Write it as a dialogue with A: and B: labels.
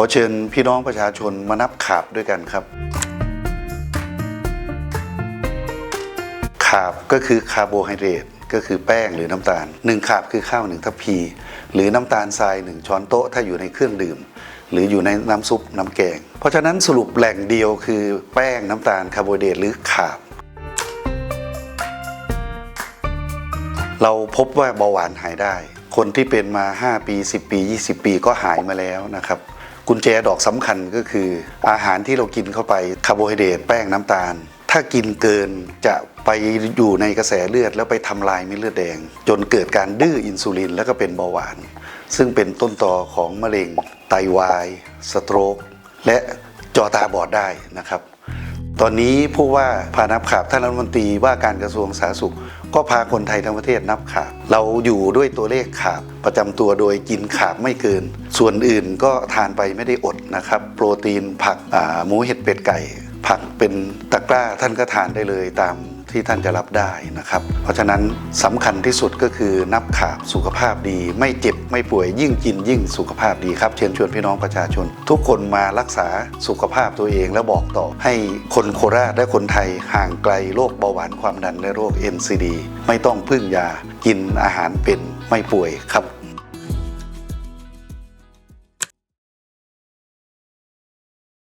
A: อเชิญพี่น้องประชาชนมานับขาบด้วยกันครับ ขาบก็คือคาร์โบไฮเดรตก็คือแป้งหรือน้ำตาลหนึ่งขาบคือข้าวหนึ่งทัพพี หรือน้ำตาลทรายหนึ่งช้อนโต๊ะถ้าอยู่ในเครื่องดื่ม หรืออยู่ในน้ำซุปน้ำแกง เพราะฉะนั้นสรุปแหล่งเดียวคือแป้งน้ำตาลคาร์โบไฮเดรตหรือขาบ เราพบว่าเบาหวานหายได้ คนที่เป็นมา 5 ปี 10 ปี 20 ปีก็หายมาแล้วนะครับ กุญแจดอกสำคัญก็คือ อาหารที่เรากินเข้าไปคาร์โบไฮเดรตแป้งน้ำตาล ถ้ากินเกินจะไปอยู่ในกระแสเลือดแล้วไปทำลายเม็ดเลือดแดง จนเกิดการดื้ออินซูลินแล้วก็เป็นเบาหวาน ซึ่งเป็นต้นต่อของมะเร็ง ไตวาย สโตรกและจอตาบอดได้นะครับ ตอนนี้ผู้ว่าพานับขาบท่านรัฐมนตรีว่าการกระทรวงสาธารณสุข ก็พาคนไทยทั้งประเทศนับขาบ เราอยู่ด้วยตัวเลขขาบประจำตัวโดยกินขาบไม่เกิน ส่วนอื่นก็ทานไปไม่ได้อดนะครับ โปรตีนผักหมูเห็ดเป็ดไก่ ผักเป็นตะกร้าท่านก็ทานได้เลยตาม ที่ท่านจะรับได้นะครับ เพราะฉะนั้นสำคัญที่สุดก็คือนับขาบสุขภาพดี ไม่เจ็บไม่ป่วยยิ่งกินยิ่งสุขภาพดีครับ เชิญชวนพี่น้องประชาชน ทุกคนมารักษาสุขภาพตัวเองแล้วบอกต่อ ให้คนโคราชและคนไทยห่างไกลโรคเบาหวานความดันและโรค NCD ไม่ต้องพึ่งยากินอาหารเป็นไม่ป่วยครับ